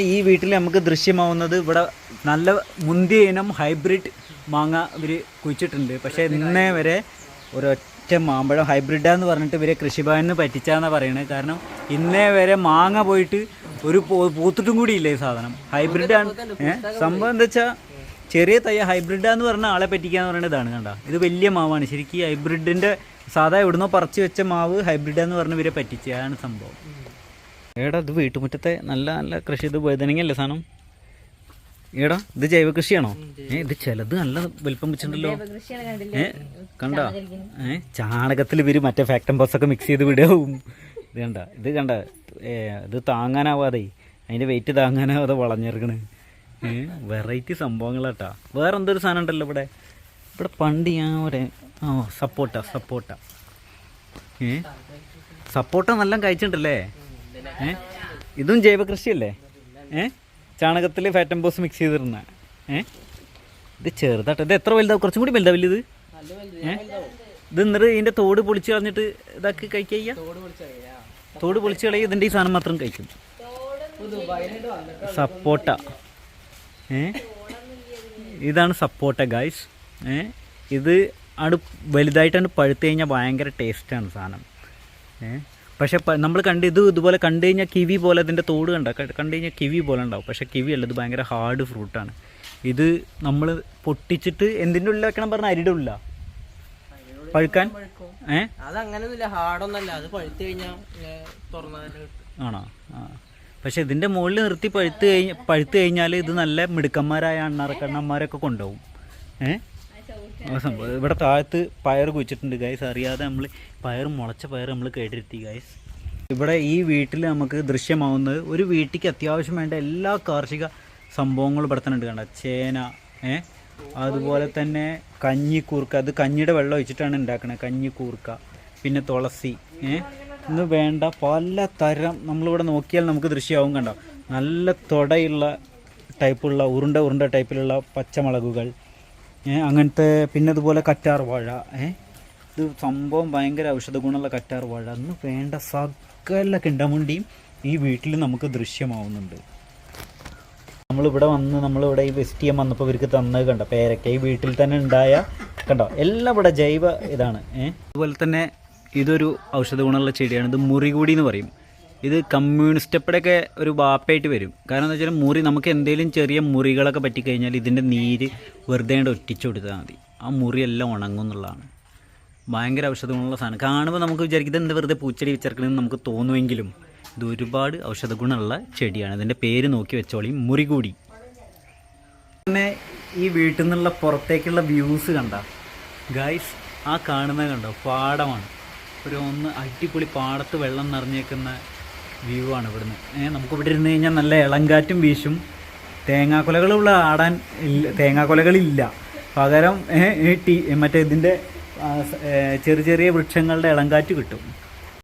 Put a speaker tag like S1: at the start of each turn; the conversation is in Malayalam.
S1: ഈ വീട്ടിൽ നമുക്ക് ദൃശ്യമാവുന്നത് ഇവിടെ നല്ല മുന്തിയ ഇനം ഹൈബ്രിഡ് മാങ്ങ ഇവർ കുഴിച്ചിട്ടുണ്ട്. പക്ഷേ ഇന്നേ വരെ ഒരൊറ്റ മാമ്പഴം ഹൈബ്രിഡാന്ന് പറഞ്ഞിട്ട് ഇവരെ കൃഷിഭവനിന്ന് പറ്റിച്ചാന്നാണ് പറയുന്നത് കാരണം ഇന്നേ വരെ മാങ്ങ പോയിട്ട് ഒരു പൂത്തിട്ടും കൂടി ഇല്ല ഈ സാധനം. ഹൈബ്രിഡാണ് സംഭവം എന്താ വെച്ചാൽ ചെറിയ തൈ ഹൈബ്രിഡാന്ന് പറഞ്ഞ ആളെ പറ്റിക്കാന്ന് പറയുന്നത് ഇതാണ് കണ്ട. ഇത് വലിയ മാവാണ്. ശരിക്കും ഹൈബ്രിഡിന്റെ സാധാ എവിടുന്നോ പറിച്ചു വെച്ച മാവ് ഹൈബ്രിഡാന്ന് പറഞ്ഞ് ഇവരെ പറ്റിച്ചതാണ് സംഭവം. ഏടാ ഇത് വീട്ടുമുറ്റത്തെ നല്ല നല്ല കൃഷി ഇത് വഴുതനങ്ങയല്ലേ സാധനം? ഏടാ ഇത് ജൈവ കൃഷിയാണോ? ഏ ഇത് ചിലത് നല്ല വലിപ്പം വെച്ചിട്ടുണ്ടല്ലോ. ഏ കണ്ട? ഏ ചാണകത്തിൽ ഇവർ മറ്റേ ഫാക്ടം ബോസൊക്കെ മിക്സ് ചെയ്ത് വിടാവും ഇത് കണ്ട ഇത് കണ്ട ഏ ഇത് താങ്ങാനാവാതെ അതിന്റെ വെയിറ്റ് താങ്ങാനാവാതെ വളഞ്ഞിറങ്ങണ്. ഏ വെറൈറ്റി സംഭവങ്ങളാട്ടാ. വേറെ എന്തൊരു സാധനം ഉണ്ടല്ലോ ഇവിടെ? ഇവിടെ പണ്ട് ഞാൻ ഒരു ആ സപ്പോട്ട സപ്പോട്ട. ഏ സപ്പോട്ട നല്ല കഴിച്ചിട്ടുണ്ടല്ലേ ഇതും ജൈവ കൃഷിയല്ലേ? ഏ? ചാണകത്തിൽ ഫാറ്റംബോസ് മിക്സ് ചെയ്തിരുന്ന ഏ? ഇത് ചെറുതാട്ടോ. ഇത് എത്ര വലുതാവും? കുറച്ചും കൂടി വലുതാവില്ല ഇത് ഏ? ഇത് എന്നിട്ട് ഇതിന്റെ തോട് പൊളിച്ച് കളഞ്ഞിട്ട് ഇതാക്കി കഴിക്കുക തോട് പൊളിച്ച് കളയുക ഇതിന്റെ ഈ സാധനം മാത്രം കഴിക്കും. സപ്പോട്ട. ഏ? ഇതാണ് സപ്പോട്ട ഗായ്സ് ഏ? ഇത് ആണ് വലുതായിട്ടാണ് പഴുത്തു കഴിഞ്ഞാൽ ഭയങ്കര ടേസ്റ്റാണ് സാധനം. ഏ? പക്ഷെ നമ്മൾ കണ്ട് ഇത് ഇതുപോലെ കണ്ടു കഴിഞ്ഞാൽ കിവി പോലെ ഇതിന്റെ തോട് കണ്ട കണ്ടു കഴിഞ്ഞാൽ കിവി പോലെ ഉണ്ടാവും. പക്ഷെ കിവി അല്ല ഇത് ഭയങ്കര ഹാർഡ് ഫ്രൂട്ടാണ് ഇത് നമ്മൾ പൊട്ടിച്ചിട്ട് എന്തിന്റെ ഉള്ളിൽ വെക്കണം പറഞ്ഞാൽ അരിയുടെ ഉള്ളില? പഴുക്കാൻ?
S2: അത് അങ്ങനെയൊന്നുമില്ല ഹാർഡൊന്നല്ല അത് പഴുത്ത് കഴിഞ്ഞാൽ
S1: ആണോ? ആ. പക്ഷെ ഇതിന്റെ മുകളിൽ നിർത്തി പഴുത്ത് കഴിഞ്ഞ പഴുത്ത് കഴിഞ്ഞാൽ ഇത് നല്ല മിടുക്കന്മാരായ അണ്ണാറക്കണ്ണന്മാരൊക്കെ കൊണ്ടുപോകും. ഏ? ആ ഇവിടെ താഴത്ത് പയർ കുഴിച്ചിട്ടുണ്ട് ഗൈസ് അറിയാതെ നമ്മൾ പയർ മുളച്ച പയർ നമ്മൾ കേട്ടിരുത്തി ഗൈസ് ഇവിടെ ഈ വീട്ടിൽ നമുക്ക് ദൃശ്യമാവുന്നത് ഒരു വീട്ടിലേക്ക് അത്യാവശ്യം വേണ്ട എല്ലാ കാർഷിക സംഭവങ്ങളും ഇവിടെ തന്നെ ഉണ്ട് കണ്ട? ചേന ഏ? അതുപോലെ തന്നെ കഞ്ഞിക്കൂർക്ക. അത് കഞ്ഞിയുടെ വെള്ളം ഒഴിച്ചിട്ടാണ് ഉണ്ടാക്കുന്നത് കഞ്ഞിക്കൂർക്ക. പിന്നെ തുളസി ഏ? ഇന്ന് വേണ്ട പല തരം നമ്മളിവിടെ നോക്കിയാൽ നമുക്ക് ദൃശ്യമാവും കണ്ടോ? നല്ല തുടയുള്ള ടൈപ്പുള്ള ഉരുണ്ട ഉരുണ്ട ടൈപ്പിലുള്ള പച്ചമുളകുകൾ. അങ്ങനത്തെ പിന്നെ അതുപോലെ കറ്റാർ വാഴ ഇത് സംഭവം ഭയങ്കര ഔഷധ ഗുണമുള്ള കറ്റാർ വാഴ. അന്ന് വേണ്ട സകല കിണ്ടമുണ്ടിയും ഈ വീട്ടിൽ നമുക്ക് ദൃശ്യമാവുന്നുണ്ട്. നമ്മളിവിടെ വന്ന് നമ്മളിവിടെ ഈ വെസ്റ്റ് ചെയ്യാൻ വന്നപ്പോൾ ഇവർക്ക് തന്നത് കണ്ട? പേരക്ക ഈ വീട്ടിൽ തന്നെ ഉണ്ടായ കണ്ടോ? എല്ലാം ഇവിടെ ജൈവ ഇതാണ് അതുപോലെ തന്നെ ഇതൊരു ഔഷധ ഗുണമുള്ള ചെടിയാണ്. ഇത് മുറികൂടി എന്ന് പറയും. ഇത് കമ്മ്യൂണിസ്റ്റപ്പടൊക്കെ ഒരു വാപ്പായിട്ട് വരും. കാരണം എന്താ വെച്ചാൽ മുറി നമുക്ക് എന്തെങ്കിലും ചെറിയ മുറികളൊക്കെ പറ്റിക്കഴിഞ്ഞാൽ ഇതിന്റെ നീര് വെറുതെ ഒറ്റിച്ചു കൊടുത്താൽ മതി. ആ മുറിയെല്ലാം ഉണങ്ങും എന്നുള്ളതാണ്. ഭയങ്കര ഔഷധഗുണമുള്ള സാധനം. കാണുമ്പോൾ നമുക്ക് വിചാരിക്കും എന്താ വെറുതെ പൂച്ചെടി വെച്ചിറക്കണമെന്ന് നമുക്ക് തോന്നുമെങ്കിലും ഇത് ഒരുപാട് ഔഷധഗുണമുള്ള ചെടിയാണ്. ഇതിന്റെ പേര് നോക്കി വെച്ചോളി. മുറികൂടി. പിന്നെ ഈ വീട്ടിൽ നിന്നുള്ള പുറത്തേക്കുള്ള വ്യൂസ് കണ്ട? ഗൈസ് ആ കാണുന്നത് കണ്ടോ? പാടമാണ്. ഒരു ഒന്ന് അടിപൊളി പാടത്ത് വെള്ളം നിറഞ്ഞേക്കുന്ന വ്യൂ ആണ് ഇവിടുന്ന് നമുക്ക് ഇവിടെ ഇരുന്ന് കഴിഞ്ഞാൽ നല്ല ഇളങ്കാറ്റും വീശും. തേങ്ങാക്കൊലകളുള്ള ആടാൻ തേങ്ങാക്കൊലകളില്ല. പകരം ടീ മറ്റേ ഇതിന്റെ ചെറിയ ചെറിയ വൃക്ഷങ്ങളുടെ ഇളങ്കാറ്റ് കിട്ടും.